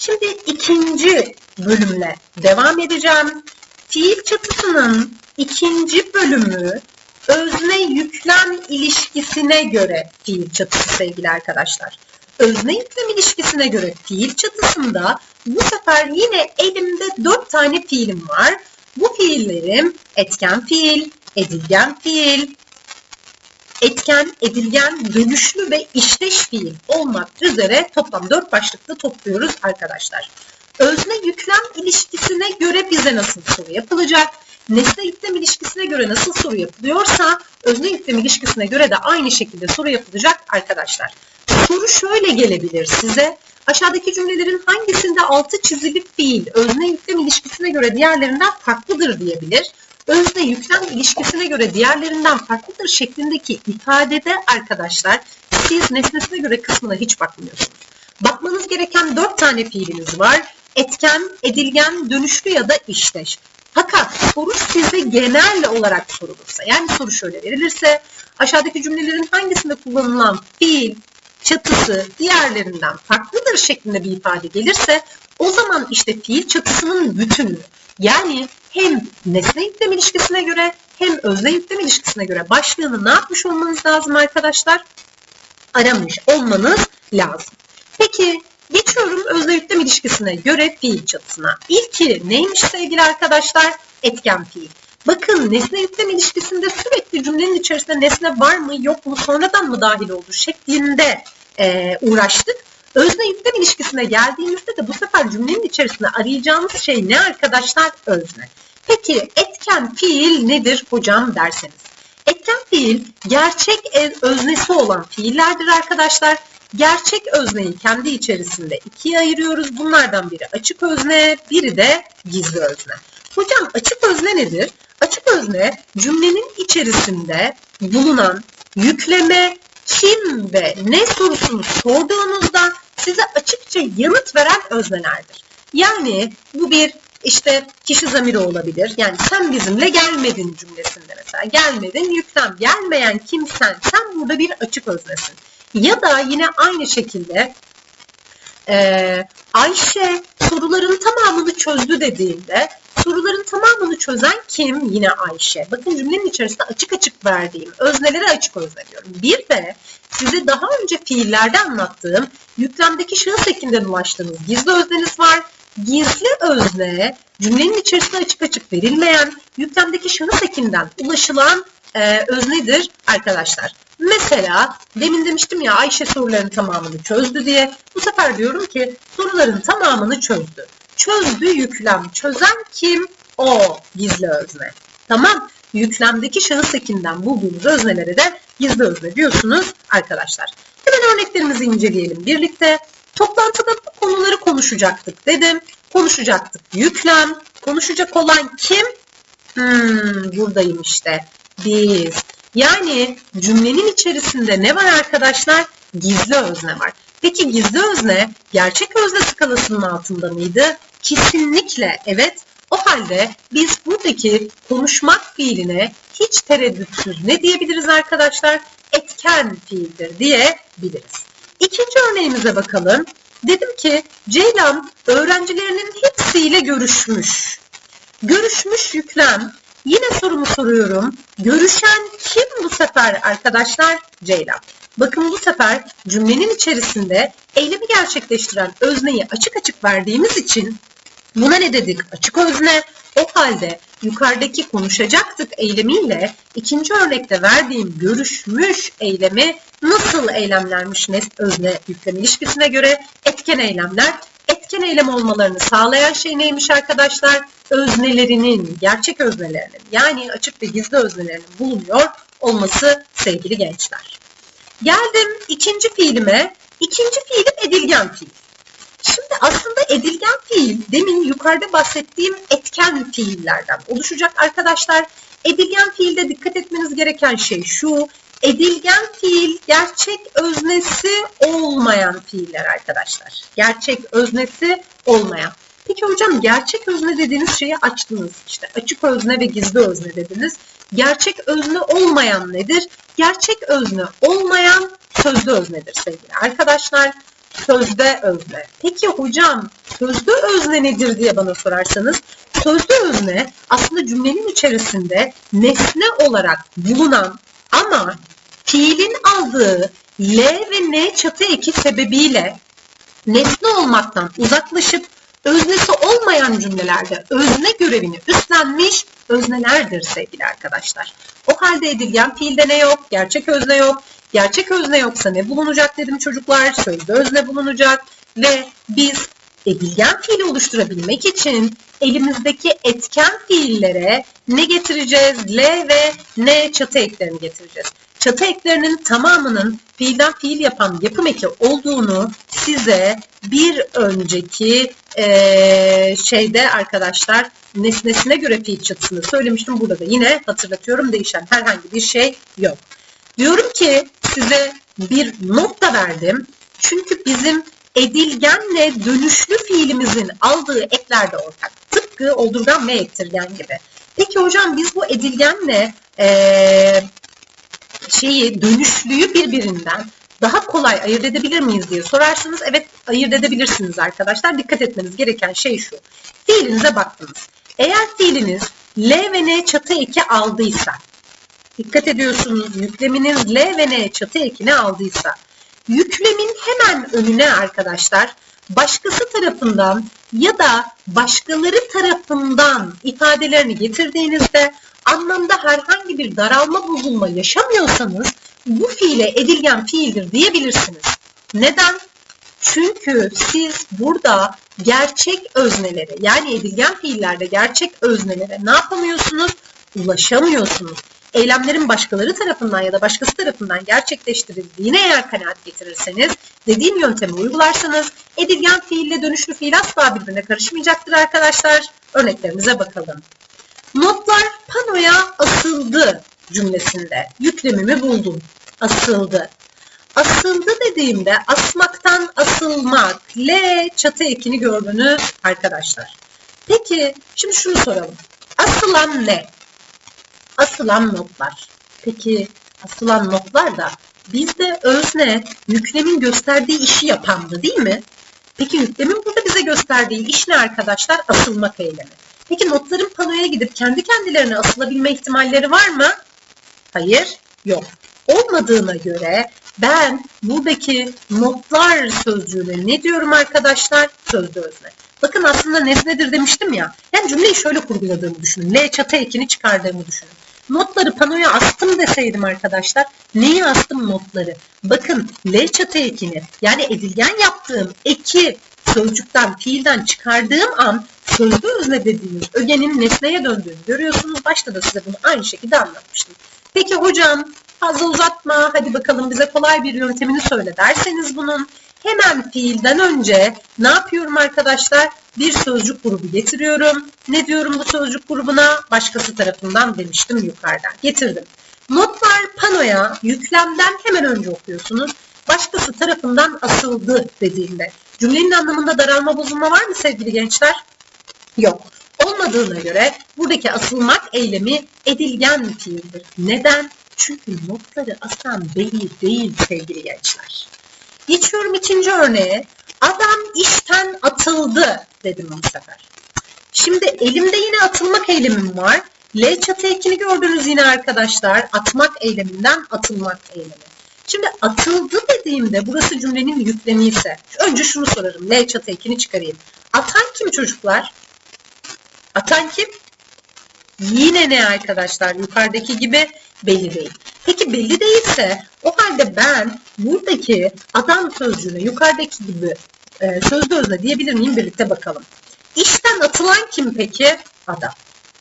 Şimdi ikinci bölümle devam edeceğim. Fiil çatısının ikinci bölümü özne yüklem ilişkisine göre fiil çatısı sevgili arkadaşlar. Özne yüklem ilişkisine göre fiil çatısında bu sefer yine elimde dört tane fiilim var. Bu fiillerim etken fiil, edilgen fiil, etken, edilgen, dönüşlü ve işleş fiil olmak üzere toplam dört başlıkta topluyoruz arkadaşlar. Özne yüklem ilişkisine göre bize nasıl soru yapılacak? Nesne yüklem ilişkisine göre nasıl soru yapılıyorsa özne yüklem ilişkisine göre de aynı şekilde soru yapılacak arkadaşlar. Soru şöyle gelebilir size. Aşağıdaki cümlelerin hangisinde altı çizili fiil özne yüklem ilişkisine göre diğerlerinden farklıdır diyebilir. Özne yüklem ilişkisine göre diğerlerinden farklıdır şeklindeki ifadede arkadaşlar siz nesnesine göre kısmına hiç bakmıyorsunuz. Bakmanız gereken dört tane fiiliniz var. Etken, edilgen, dönüşlü ya da işleş. Fakat soru size genel olarak sorulursa, yani soru şöyle verilirse, aşağıdaki cümlelerin hangisinde kullanılan fiil, çatısı diğerlerinden farklıdır şeklinde bir ifade gelirse, o zaman işte fiil çatısının bütünü, yani hem nesne yüklem ilişkisine göre hem özne yüklem ilişkisine göre başlığını ne yapmış olmanız lazım arkadaşlar? Aramış olmanız lazım. Peki geçiyorum özne yüklem ilişkisine göre fiil çatısına. İlki neymiş sevgili arkadaşlar? Etken fiil. Bakın nesne yüklem ilişkisinde sürekli cümlenin içerisinde nesne var mı yok mu sonradan mı dahil oldu şeklinde e, uğraştık. Özne yüklem ilişkisine geldiğimizde de bu sefer cümlenin içerisinde arayacağımız şey ne arkadaşlar? Özne. Peki etken fiil nedir hocam derseniz. Etken fiil gerçek öznesi olan fiillerdir arkadaşlar. Gerçek özneyi kendi içerisinde ikiye ayırıyoruz. Bunlardan biri açık özne, biri de gizli özne. Hocam açık özne nedir? Açık özne cümlenin içerisinde bulunan yükleme, kim ve ne sorusunu sorduğunuzda size açıkça yanıt veren öznelerdir. Yani bu bir işte kişi zamiri olabilir. Yani sen bizimle gelmedin cümlesinde mesela. Gelmedin yüklem. Gelmeyen kimsen sen burada bir açık öznesin. Ya da yine aynı şekilde e, Ayşe soruların tamamını çözdü dediğinde soruların tamamını çözen kim? Yine Ayşe. Bakın cümlenin içerisinde açık açık verdiğim öznelere açık özne diyorum. Bir de size daha önce fiillerde anlattığım yüklemdeki şahıs ekinden ulaştığınız gizli özneniz var. Gizli özne cümlenin içerisinde açık açık verilmeyen yüklemdeki şahıs ekinden ulaşılan e, öznedir arkadaşlar. Mesela demin demiştim ya Ayşe soruların tamamını çözdü diye. Bu sefer diyorum ki soruların tamamını çözdü. Çözdü yüklem. Çözen kim? O gizli özne. Tamam. Yüklemdeki şahıs ekinden bulduğunuz öznelere de gizli özne diyorsunuz arkadaşlar. Hemen örneklerimizi inceleyelim birlikte. Toplantıda bu konuları konuşacaktık dedim. Konuşacaktık yüklem. Konuşacak olan kim? Hmm, buradayım işte. Biz. Yani cümlenin içerisinde ne var arkadaşlar? Gizli özne var. Peki gizli özne gerçek özne skalasının altında mıydı? Kesinlikle evet. O halde biz buradaki konuşmak fiiline hiç tereddütsüz ne diyebiliriz arkadaşlar? Etken fiildir diyebiliriz. İkinci örneğimize bakalım. Dedim ki Ceylan öğrencilerinin hepsiyle görüşmüş. Görüşmüş yüklem. Yine sorumu soruyorum. Görüşen kim bu sefer arkadaşlar? Ceylan. Bakın bu sefer cümlenin içerisinde eylemi gerçekleştiren özneyi açık açık verdiğimiz için buna ne dedik? Açık özne. O halde yukarıdaki konuşacaktık eylemiyle ikinci örnekte verdiğim görüşmüş eylemi nasıl eylemlermiş özne yüklem ilişkisine göre etken eylemler. Etken eylem olmalarını sağlayan şey neymiş arkadaşlar? Öznelerinin, gerçek öznelerinin yani açık ve gizli öznelerinin bulunuyor olması sevgili gençler. Geldim ikinci fiilime. İkinci fiilim edilgen fiil. Şimdi aslında edilgen fiil demin yukarıda bahsettiğim etken fiillerden oluşacak arkadaşlar. Edilgen fiilde dikkat etmeniz gereken şey şu. Edilgen fiil gerçek öznesi olmayan fiiller arkadaşlar. Gerçek öznesi olmayan. Peki hocam gerçek özne dediğiniz şeyi açtınız. İşte açık özne ve gizli özne dediniz. Gerçek özne olmayan nedir? Gerçek özne olmayan sözlü öznedir sevgili arkadaşlar. sözde özne. Peki hocam sözde özne nedir diye bana sorarsanız sözde özne aslında cümlenin içerisinde nesne olarak bulunan ama fiilin aldığı L ve N çatı eki sebebiyle nesne olmaktan uzaklaşıp öznesi olmayan cümlelerde özne görevini üstlenmiş öznelerdir sevgili arkadaşlar. O halde edilgen fiilde ne yok? Gerçek özne yok. Gerçek özne yoksa ne bulunacak dedim çocuklar? Sözde özne bulunacak ve biz edilgen fiili oluşturabilmek için elimizdeki etken fiillere ne getireceğiz? L ve N çatı eklerini getireceğiz. Çatı eklerinin tamamının fiilden fiil yapan yapım eki olduğunu size bir önceki eee, şeyde arkadaşlar nesnesine göre fiil çatısını söylemiştim. Burada da yine hatırlatıyorum değişen herhangi bir şey yok. Diyorum ki size bir not verdim. Çünkü bizim edilgenle dönüşlü fiilimizin aldığı ekler de ortak. Tıpkı oldurgan ve ektirgen gibi. Peki hocam biz bu edilgenle eee, şeyi dönüşlüyü birbirinden daha kolay ayırt edebilir miyiz diye sorarsanız evet ayırt edebilirsiniz arkadaşlar. Dikkat etmeniz gereken şey şu. Fiilinize baktınız. Eğer fiiliniz L ve N çatı eki aldıysa dikkat ediyorsunuz yükleminiz L ve N çatı ekini aldıysa yüklemin hemen önüne arkadaşlar başkası tarafından ya da başkaları tarafından ifadelerini getirdiğinizde anlamda herhangi bir daralma bozulma yaşamıyorsanız bu fiile edilgen fiildir diyebilirsiniz. Neden? Çünkü siz burada gerçek öznelere yani edilgen fiillerde gerçek öznelere ne yapamıyorsunuz? Ulaşamıyorsunuz. Eylemlerin başkaları tarafından ya da başkası tarafından gerçekleştirildiğine eğer kanaat getirirseniz, dediğim yöntemi uygularsanız edilgen fiille dönüşlü fiil asla birbirine karışmayacaktır arkadaşlar. Örneklerimize bakalım. Notlar panoya asıldı cümlesinde. Yüklemimi buldum. Asıldı. Asıldı dediğimde asmaktan asılmak. L çatı ekini gördünüz arkadaşlar. Peki şimdi şunu soralım. Asılan ne? Asılan notlar. Peki asılan notlar da bizde özne yüklemin gösterdiği işi yapandı değil mi? Peki yüklemin burada bize gösterdiği iş ne arkadaşlar? Asılmak eylemi. Peki notların panoya gidip kendi kendilerine asılabilme ihtimalleri var mı? Hayır, yok. Olmadığına göre ben buradaki notlar sözcüğüne ne diyorum arkadaşlar? Sözde özne. Bakın aslında nesnedir demiştim ya. Yani cümleyi şöyle kurguladığımı düşünün. L çatı ekini çıkardığımı düşünün. Notları panoya astım deseydim arkadaşlar. Neyi astım notları? Bakın L çatı ekini yani edilgen yaptığım eki sözcükten, fiilden çıkardığım an sözlü özne dediğimiz ögenin nesneye döndüğünü görüyorsunuz. Başta da size bunu aynı şekilde anlatmıştım. Peki hocam fazla uzatma hadi bakalım bize kolay bir yöntemini söyle derseniz bunun hemen fiilden önce ne yapıyorum arkadaşlar? Bir sözcük grubu getiriyorum. Ne diyorum bu sözcük grubuna? Başkası tarafından demiştim yukarıdan. Getirdim. Notlar panoya yüklemden hemen önce okuyorsunuz. Başkası tarafından asıldı dediğimde. Cümlenin anlamında daralma bozulma var mı sevgili gençler? Yok. Olmadığına göre buradaki asılmak eylemi edilgen fiildir. Neden? Çünkü notları asan değil değil sevgili gençler. Geçiyorum ikinci örneğe. Adam işten atıldı dedim bu sefer. Şimdi elimde yine atılmak eylemim var. L çatı ekini gördünüz yine arkadaşlar. Atmak eyleminden atılmak eylemi. Şimdi atıldı dediğimde burası cümlenin yüklemi ise önce şunu sorarım. L çatı ekini çıkarayım. Atan kim çocuklar? Atan kim? Yine ne arkadaşlar? Yukarıdaki gibi belli değil. Peki belli değilse o halde ben buradaki adam sözcüğüne yukarıdaki gibi e, sözlü özne diyebilir miyim? Birlikte bakalım. İşten atılan kim peki? Adam.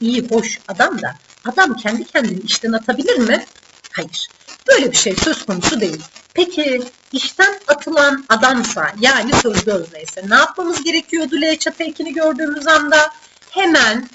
İyi, hoş adam da adam kendi kendini işten atabilir mi? Hayır. Böyle bir şey söz konusu değil. Peki işten atılan adamsa yani sözlü özneyse ne yapmamız gerekiyordu L çatı ekini gördüğümüz anda? Hemen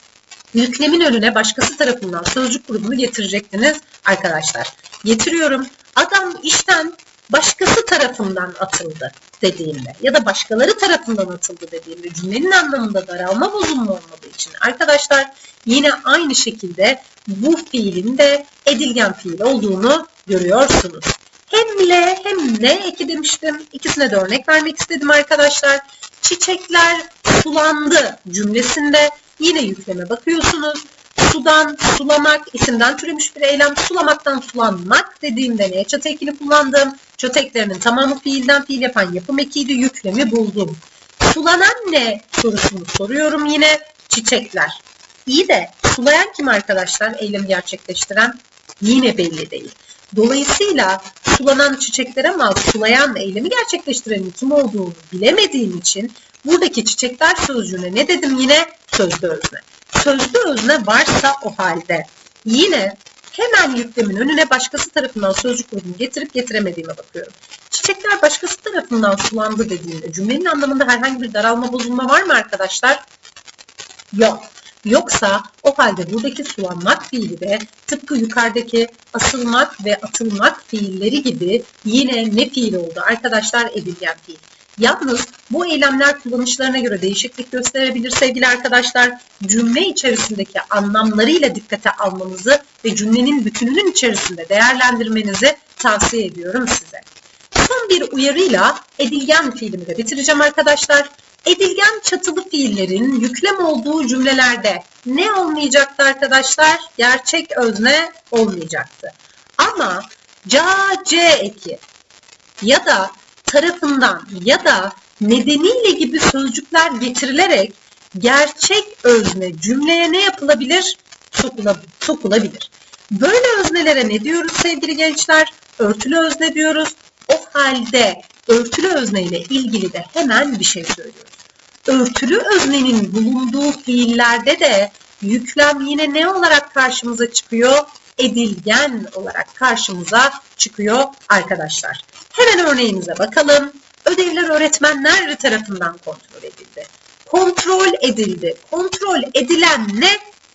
yüklemin önüne başkası tarafından sözcük grubunu getirecektiniz arkadaşlar. Getiriyorum. Adam işten başkası tarafından atıldı dediğimde ya da başkaları tarafından atıldı dediğimde cümlenin anlamında daralma bozulma olmadığı için arkadaşlar yine aynı şekilde bu fiilin de edilgen fiil olduğunu görüyorsunuz. Hem L hem N eki demiştim. İkisine de örnek vermek istedim arkadaşlar. Çiçekler sulandı cümlesinde yine yükleme bakıyorsunuz. Sudan, sulamak, isimden türemiş bir eylem. Sulamaktan sulanmak dediğimde neye çatı ekini kullandım. Çatı eklerinin tamamı fiilden fiil yapan yapım ekiydi. Yüklemi buldum. Sulanan ne sorusunu soruyorum yine. Çiçekler. İyi de sulayan kim arkadaşlar? Eylemi gerçekleştiren yine belli değil. Dolayısıyla sulanan çiçekler ama sulayan eylemi gerçekleştirenin kim olduğunu bilemediğim için buradaki çiçekler sözcüğüne ne dedim yine? Sözlü özne. Sözlü özne varsa o halde yine hemen yüklemin önüne başkası tarafından sözcük grubunu getirip getiremediğime bakıyorum. Çiçekler başkası tarafından sulandı dediğimde cümlenin anlamında herhangi bir daralma bozulma var mı arkadaşlar? Yok. Yoksa o halde buradaki sulanmak fiili de tıpkı yukarıdaki asılmak ve atılmak fiilleri gibi yine ne fiil oldu arkadaşlar edilgen fiil. Yalnız bu eylemler kullanışlarına göre değişiklik gösterebilir sevgili arkadaşlar. Cümle içerisindeki anlamlarıyla dikkate almanızı ve cümlenin bütününün içerisinde değerlendirmenizi tavsiye ediyorum size. Son bir uyarıyla edilgen fiilimi de bitireceğim arkadaşlar. Edilgen çatılı fiillerin yüklem olduğu cümlelerde ne olmayacaktı arkadaşlar? Gerçek özne olmayacaktı. Ama ca, c eki ya da tarafından ya da nedeniyle gibi sözcükler getirilerek gerçek özne cümleye ne yapılabilir? Sokula- sokulabilir. Böyle öznelere ne diyoruz sevgili gençler? Örtülü özne diyoruz. O halde örtülü özne ile ilgili de hemen bir şey söylüyoruz. Örtülü öznenin bulunduğu fiillerde de yüklem yine ne olarak karşımıza çıkıyor? Edilgen olarak karşımıza çıkıyor arkadaşlar. Hemen örneğimize bakalım. Ödevler öğretmenler tarafından kontrol edildi. Kontrol edildi. Kontrol edilen ne?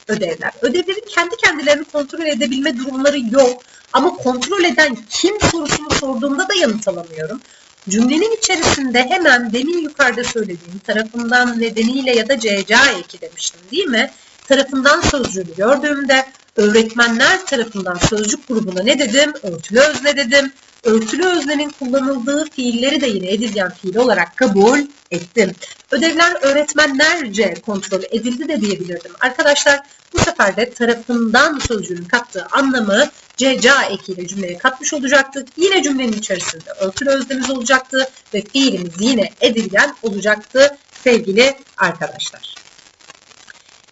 Ödevler. Ödevlerin kendi kendilerini kontrol edebilme durumları yok. Ama kontrol eden kim sorusunu sorduğumda da yanıt alamıyorum. Cümlenin içerisinde hemen demin yukarıda söylediğim tarafından nedeniyle ya da CCA eki demiştim değil mi? Tarafından sözcüğünü gördüğümde öğretmenler tarafından sözcük grubuna ne dedim? Örtülü özne dedim. Örtülü öznenin kullanıldığı fiilleri de yine edilgen fiil olarak kabul ettim. Ödevler öğretmenlerce kontrol edildi de diyebilirdim. Arkadaşlar bu sefer de tarafından sözcüğünün kattığı anlamı CCA ekiyle cümleye katmış olacaktık. Yine cümlenin içerisinde örtülü öznemiz olacaktı ve fiilimiz yine edilgen olacaktı sevgili arkadaşlar.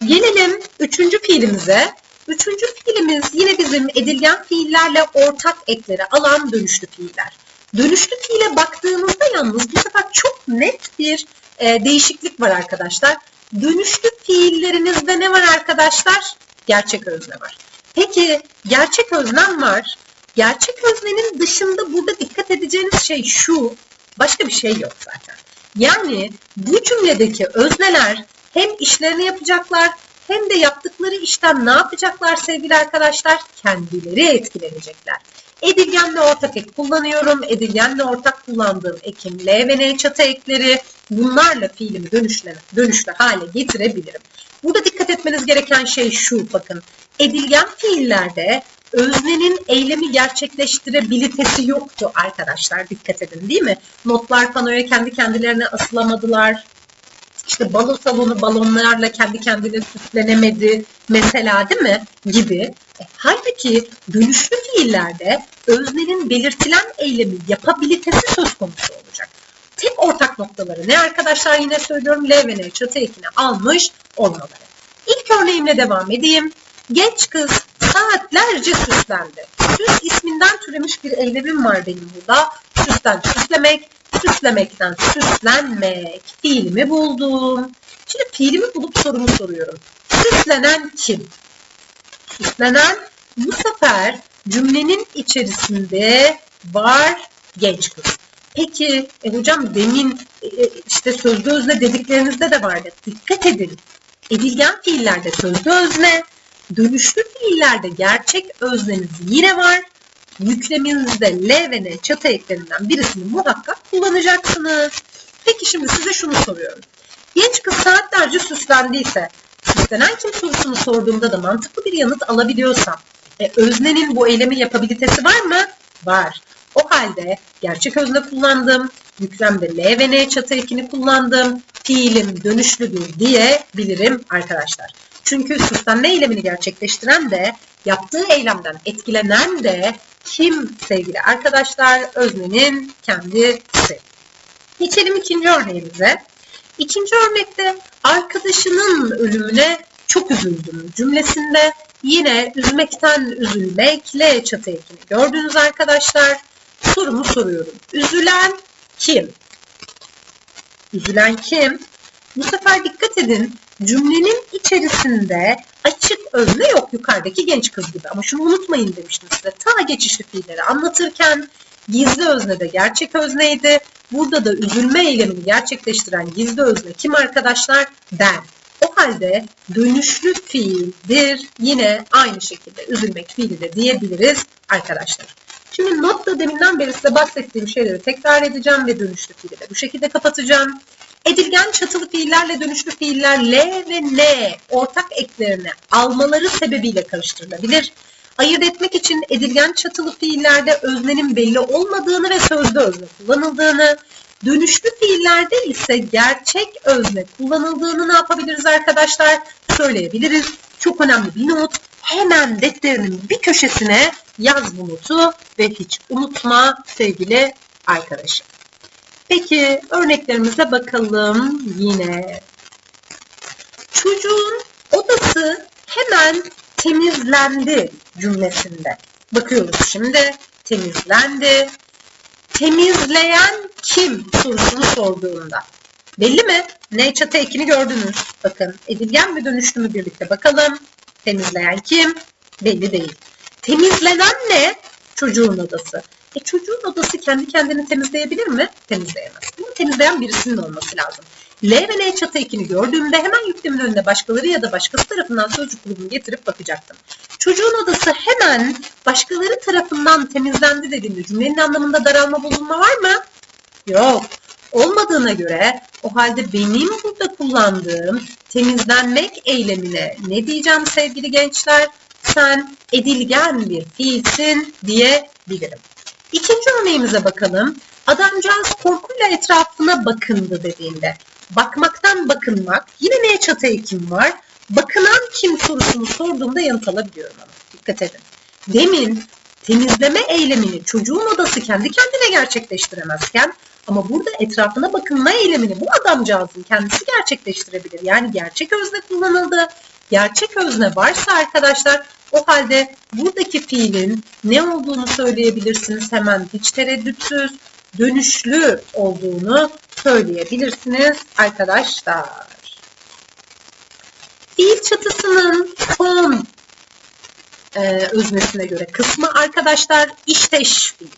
Gelelim üçüncü fiilimize. Üçüncü fiilimiz yine bizim edilgen fiillerle ortak ekleri alan dönüşlü fiiller. Dönüşlü fiile baktığımızda yalnız bu sefer çok net bir e, değişiklik var arkadaşlar. Dönüşlü fiillerimizde ne var arkadaşlar? Gerçek özne var. Peki gerçek öznem var. Gerçek öznenin dışında burada dikkat edeceğiniz şey şu. Başka bir şey yok zaten. Yani bu cümledeki özneler hem işlerini yapacaklar hem de yaptıkları işten ne yapacaklar sevgili arkadaşlar? Kendileri etkilenecekler. Edilgenle ortak ek kullanıyorum. Edilgenle ortak kullandığım ekim L ve N çatı ekleri bunlarla fiilimi dönüşle, dönüşlü hale getirebilirim. Burada dikkat etmeniz gereken şey şu bakın. Edilgen fiillerde öznenin eylemi gerçekleştirebilitesi yoktu arkadaşlar. Dikkat edin değil mi? Notlar panoya kendi kendilerine asılamadılar. İşte balo salonu balonlarla kendi kendine süslenemedi mesela değil mi? Gibi. E, halbuki dönüşlü fiillerde öznenin belirtilen eylemi yapabilitesi söz konusu olacak. Tek ortak noktaları ne arkadaşlar yine söylüyorum L ve N çatı ekini almış olmaları. İlk örneğimle devam edeyim. Genç kız saatlerce süslendi. Süs isminden türemiş bir eylemim var benim burada. Süsten süslemek, süslemekten süslenmek. Fiilimi buldum. Şimdi fiilimi bulup sorumu soruyorum. Süslenen kim? Süslenen bu sefer cümlenin içerisinde var genç kız. Peki e, hocam demin e, e, işte sözlü özne dediklerinizde de vardı. Dikkat edin. Edilgen fiillerde sözlü özne, dönüşlü fiillerde gerçek özneniz yine var. Yükleminizde L ve N çatı eklerinden birisini muhakkak kullanacaksınız. Peki şimdi size şunu soruyorum. Genç kız saatlerce süslendiyse, süslenen kim sorusunu sorduğumda da mantıklı bir yanıt alabiliyorsam, e, öznenin bu eylemi yapabilitesi var mı? Var. O halde gerçek özne kullandım. Yüklemde L ve N çatı ekini kullandım. Fiilim dönüşlüdür diyebilirim arkadaşlar. Çünkü süslenme eylemini gerçekleştiren de yaptığı eylemden etkilenen de kim sevgili arkadaşlar? Öznenin kendisi. Geçelim ikinci örneğimize. İkinci örnekte arkadaşının ölümüne çok üzüldüm cümlesinde yine üzmekten üzülmek L çatı ekini gördünüz arkadaşlar. Sorumu soruyorum. Üzülen kim? Üzülen kim? Bu sefer dikkat edin cümlenin içerisinde açık özne yok yukarıdaki genç kız gibi. Ama şunu unutmayın demiştim size. Ta geçişli fiilleri anlatırken gizli özne de gerçek özneydi. Burada da üzülme eylemini gerçekleştiren gizli özne kim arkadaşlar? Ben. O halde dönüşlü fiildir. Yine aynı şekilde üzülmek fiili de diyebiliriz arkadaşlar. Şimdi notta deminden beri size bahsettiğim şeyleri tekrar edeceğim ve dönüşlü fiili de bu şekilde kapatacağım. Edilgen çatılı fiillerle dönüşlü fiiller L ve N ortak eklerini almaları sebebiyle karıştırılabilir. Ayırt etmek için edilgen çatılı fiillerde öznenin belli olmadığını ve sözlü özne kullanıldığını, dönüşlü fiillerde ise gerçek özne kullanıldığını ne yapabiliriz arkadaşlar? Söyleyebiliriz. Çok önemli bir not. Hemen defterinin bir köşesine yaz bu notu ve hiç unutma sevgili arkadaşım. Peki örneklerimize bakalım yine. Çocuğun odası hemen temizlendi cümlesinde. Bakıyoruz şimdi. Temizlendi. Temizleyen kim sorusunu sorduğunda. Belli mi? Ne çatı ekini gördünüz. Bakın edilgen ve dönüşlü mü birlikte bakalım. Temizleyen kim? Belli değil. Temizlenen ne? Çocuğun odası. E çocuğun odası kendi kendini temizleyebilir mi? Temizleyemez. Bunu temizleyen birisinin olması lazım. L ve N çatı ekini gördüğümde hemen yüklemin önüne başkaları ya da başkası tarafından sözcük grubunu getirip bakacaktım. Çocuğun odası hemen başkaları tarafından temizlendi dediğimde cümlenin anlamında daralma bozulma var mı? Yok. Olmadığına göre o halde benim burada kullandığım temizlenmek eylemine ne diyeceğim sevgili gençler? Sen edilgen bir fiilsin diyebilirim. İkinci örneğimize bakalım. Adamcağız korkuyla etrafına bakındı dediğinde. Bakmaktan bakınmak. Yine neye çatı ekim var? Bakınan kim sorusunu sorduğumda yanıt alabiliyorum ama. Dikkat edin. Demin temizleme eylemini çocuğun odası kendi kendine gerçekleştiremezken ama burada etrafına bakınma eylemini bu adamcağızın kendisi gerçekleştirebilir. Yani gerçek özne kullanıldı. Gerçek özne varsa arkadaşlar o halde buradaki fiilin ne olduğunu söyleyebilirsiniz hemen hiç tereddütsüz. Dönüşlü olduğunu söyleyebilirsiniz arkadaşlar. Fiil çatısının son e, öznesine göre kısmı arkadaşlar işteş fiil.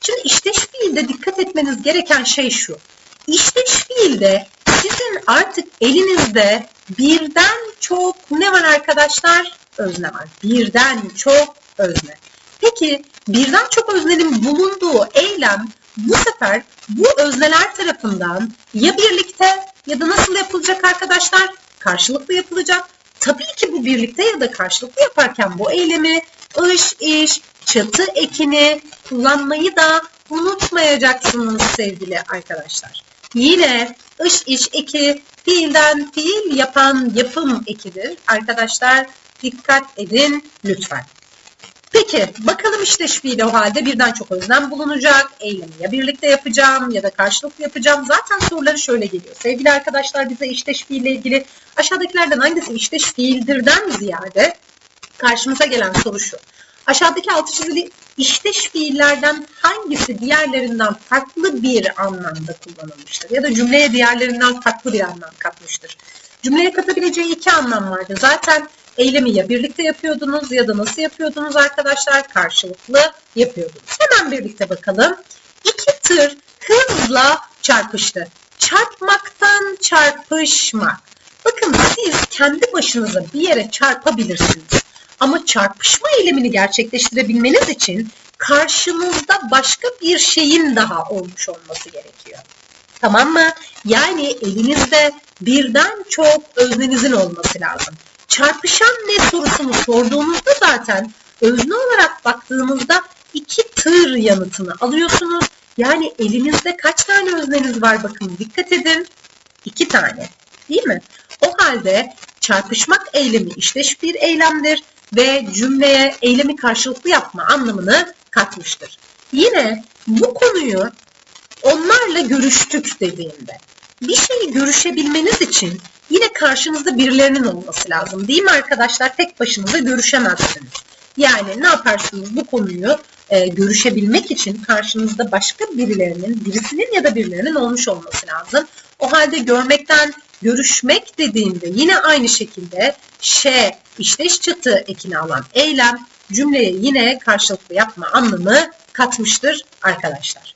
Şimdi işteş fiilde dikkat etmeniz gereken şey şu. İşteş fiilde sizin artık elinizde birden çok ne var arkadaşlar? Özne var. Birden çok özne. Peki birden çok öznenin bulunduğu eylem bu sefer bu özneler tarafından ya birlikte ya da nasıl yapılacak arkadaşlar? Karşılıklı yapılacak. Tabii ki bu birlikte ya da karşılıklı yaparken bu eylemi ış, iş, çatı ekini kullanmayı da unutmayacaksınız sevgili arkadaşlar. Yine ış, iş eki fiilden fiil yapan yapım ekidir. Arkadaşlar dikkat edin lütfen. Peki bakalım işte fiili o halde birden çok özlem bulunacak. Eylemi ya birlikte yapacağım ya da karşılıklı yapacağım. Zaten soruları şöyle geliyor. Sevgili arkadaşlar bize işteş fiille ilgili aşağıdakilerden hangisi işteş fiildirden ziyade karşımıza gelen soru şu. Aşağıdaki altı çizili işteş fiillerden hangisi diğerlerinden farklı bir anlamda kullanılmıştır? Ya da cümleye diğerlerinden farklı bir anlam katmıştır. Cümleye katabileceği iki anlam vardı. Zaten eylemi ya birlikte yapıyordunuz ya da nasıl yapıyordunuz arkadaşlar? Karşılıklı yapıyordunuz. Hemen birlikte bakalım. İki tır hızla çarpıştı. Çarpmaktan çarpışmak. Bakın siz kendi başınıza bir yere çarpabilirsiniz. Ama çarpışma eylemini gerçekleştirebilmeniz için karşınızda başka bir şeyin daha olmuş olması gerekiyor. Tamam mı? Yani elinizde birden çok öznenizin olması lazım. Çarpışan ne sorusunu sorduğunuzda zaten özne olarak baktığınızda iki tır yanıtını alıyorsunuz. Yani elinizde kaç tane özneniz var bakın dikkat edin. İki tane değil mi? O halde çarpışmak eylemi işleş bir eylemdir ve cümleye eylemi karşılıklı yapma anlamını katmıştır. Yine bu konuyu onlarla görüştük dediğimde bir şeyi görüşebilmeniz için yine karşınızda birilerinin olması lazım. Değil mi arkadaşlar? Tek başınıza görüşemezsiniz. Yani ne yaparsınız bu konuyu e, görüşebilmek için karşınızda başka birilerinin, birisinin ya da birilerinin olmuş olması lazım. O halde görmekten görüşmek dediğimde yine aynı şekilde şe, işleş çatı ekini alan eylem cümleye yine karşılıklı yapma anlamı katmıştır arkadaşlar.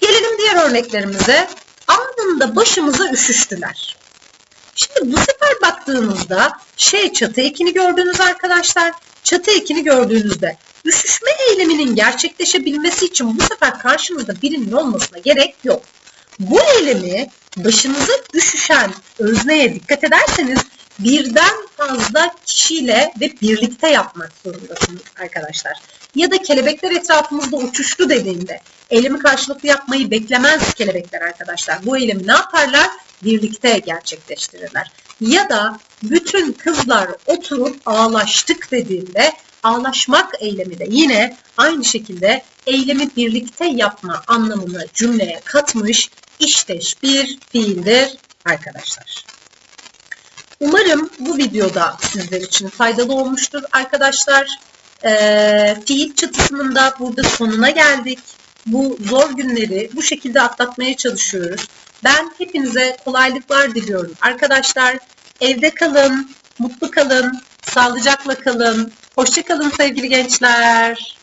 Gelelim diğer örneklerimize. Anında başımıza üşüştüler. Şimdi bu sefer baktığınızda şey çatı ekini gördünüz arkadaşlar. Çatı ekini gördüğünüzde üşüşme eyleminin gerçekleşebilmesi için bu sefer karşınızda birinin olmasına gerek yok. Bu eylemi başınıza üşüşen özneye dikkat ederseniz birden fazla kişiyle ve birlikte yapmak zorundasınız arkadaşlar. Ya da kelebekler etrafımızda uçuştu dediğinde eylemi karşılıklı yapmayı beklemez kelebekler arkadaşlar. Bu eylemi ne yaparlar? Birlikte gerçekleştirirler. Ya da bütün kızlar oturup ağlaştık dediğinde ağlaşmak eylemi de yine aynı şekilde eylemi birlikte yapma anlamını cümleye katmış işteş bir fiildir arkadaşlar. Umarım bu videoda sizler için faydalı olmuştur arkadaşlar. Ee, fiil çatısının da burada sonuna geldik. Bu zor günleri bu şekilde atlatmaya çalışıyoruz. Ben hepinize kolaylıklar diliyorum. Arkadaşlar evde kalın, mutlu kalın, sağlıcakla kalın. Hoşça kalın sevgili gençler.